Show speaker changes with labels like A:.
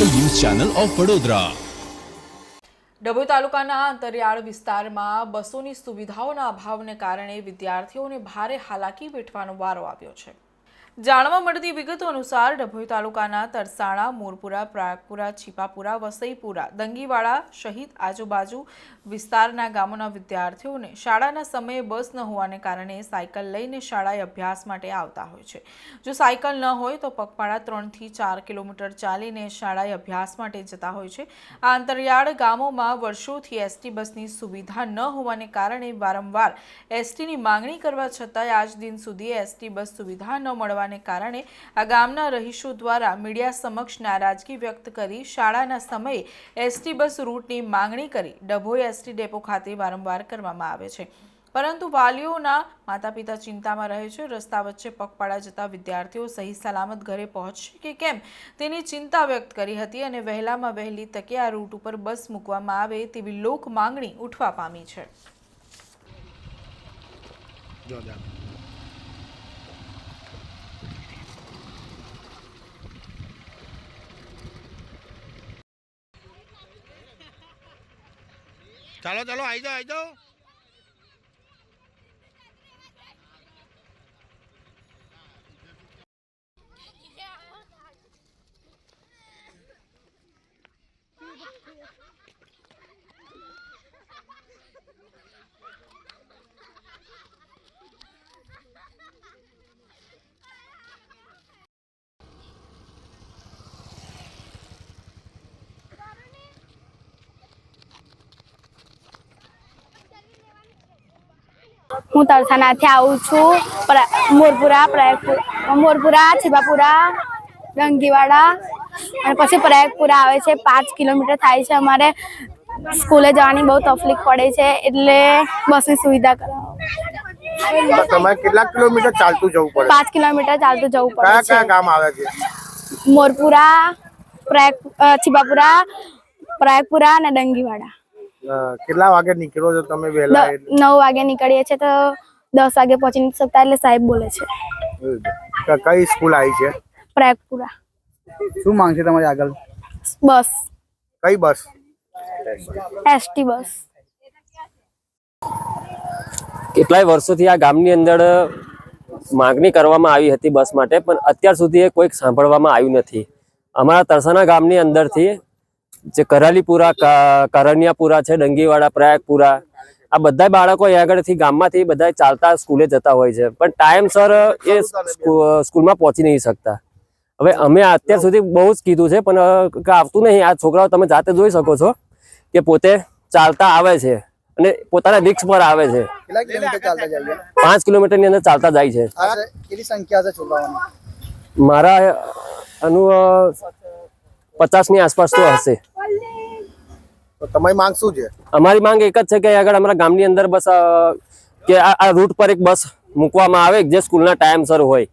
A: Channel of Vadodara.
B: Dabhoi તાલુકાના અંતરિયાળ વિસ્તારમાં બસોની સુવિધાઓના અભાવને કારણે વિદ્યાર્થીઓને ભારે હાલાકી વેઠવાનો વારો આવ્યો છે. જાણવા મળતી વિગતો અનુસાર ડભોઈ તાલુકાના તરસાણા, મોરપુરા પ્રયાગપુરા છીપાપુરા, વસઈપુરા, દંગીવાડા સહિત આજુબાજુ વિસ્તારના ગામોના વિદ્યાર્થીઓને શાળાના સમયે બસ ન હોવાને કારણે સાયકલ લઈને શાળાએ અભ્યાસ માટે આવતા હોય છે. જો સાયકલ ન હોય તો પગપાળા ત્રણથી ચાર કિલોમીટર ચાલીને શાળાએ અભ્યાસ માટે જતા હોય છે. આ અંતરિયાળ ગામોમાં વર્ષોથી એસટી બસની સુવિધા ન હોવાને કારણે વારંવાર એસટીની માંગણી કરવા છતાંય આજ દિન સુધી એસટી બસ સુવિધા ન મળવાને કારણે આ ગામના રહીશો દ્વારા મીડિયા સમક્ષ નારાજગી વ્યક્ત કરી શાળાના સમયે એસટી બસ રૂટની માંગણી કરી ડભોઈ એસટી ડેપો ખાતે વારંવાર કરવામાં આવે છે. પરંતુ વાલીઓના માતા પિતા ચિંતામાં રહે છે. રસ્તા વચ્ચે પગપાળા જતા વિદ્યાર્થીઓ સહી સલામત ઘરે પહોંચશે કે કેમ તેની ચિંતા વ્યક્ત કરી હતી અને વહેલામાં વહેલી તકે આ રૂટ ઉપર બસ મૂકવામાં આવે તેવી લોક માંગણી ઉઠવા પામી છે.
C: ચાલો ચાલો આવી જાઓ આવી જાઓ.
D: હું તરસાનાથી આવું છું. મોરપુરા પ્રયાગપુર મોરપુરા છીબાપુરા રંગીવાડા. અને પછી પ્રયાગપુરા આવે છે. પાંચ કિલોમીટર થાય છે અમારે. સ્કૂલે જવાની બહુ તકલીફ પડે છે. એટલે બસની સુવિધા કરાવો.
C: તમારે કેટલા કિલોમીટર ચાલતું જવું પડે?
D: પાંચ કિલોમીટર ચાલતું જવું પડે
C: કયા
D: છે.
C: ગામ આવે છે?
D: મોરપુરા પ્રયાગ છીબાપુરા પ્રયાગપુરા અને ડંગીવાડા
C: કેટલા વાગે નીકળો છો તમે વહેલા
D: નવ વાગે નીકળીએ છીએ તો દસ વાગે પહોંચી નથી શકતા એટલે સાહેબ બોલે છે.
C: કઈ સ્કૂલ આવી છે?
D: પ્રેગપુરા
E: શું માંગ છે તમારી આગળ?
D: બસ.
C: કઈ બસ?
D: ST bus.
F: કેટલાય વર્ષોથી આ ગામની અંદર માગણી કરવામાં આવી હતી બસ માટે પણ અત્યાર સુધી એ કોઈક સાંભળવામાં આવ્યું નથી. અમારા તરસાના ગામની અંદરથી જે કરાલીપુરા કરણિયાપુરા છે ડંગીવાડા પ્રયાગપુરા આ બધા બાળકો અહીંયા આગળથી ગામમાંથી બધા ચાલતા સ્કૂલે જતા હોય છે. પણ ટાઈમસર એ સ્કૂલમાં પહોંચી નહીં શકતા. હવે અમે અત્યાર સુધી બહુ જ કીધું છે પણ આવતું નહીં. આ છોકરાઓ તમે જાતે જોઈ શકો છો કે પોતે ચાલતા આવે છે અને પોતાના રિક્ષ પર આવે છે. પાંચ કિલોમીટરની અંદર ચાલતા જાય છે.
E: કેટલી સંખ્યા છે છોકરાઓની?
F: મારા અનુ પચાસની આસપાસ તો હશે.
C: તો તમારી માંગ શું છે?
F: અમારી માંગ એક જ છે કે આગળ અમારા ગામની અંદર બસ કે આ રૂટ પર એક બસ મૂકવામાં આવે, જે સ્કૂલના ટાઈમસર હોય.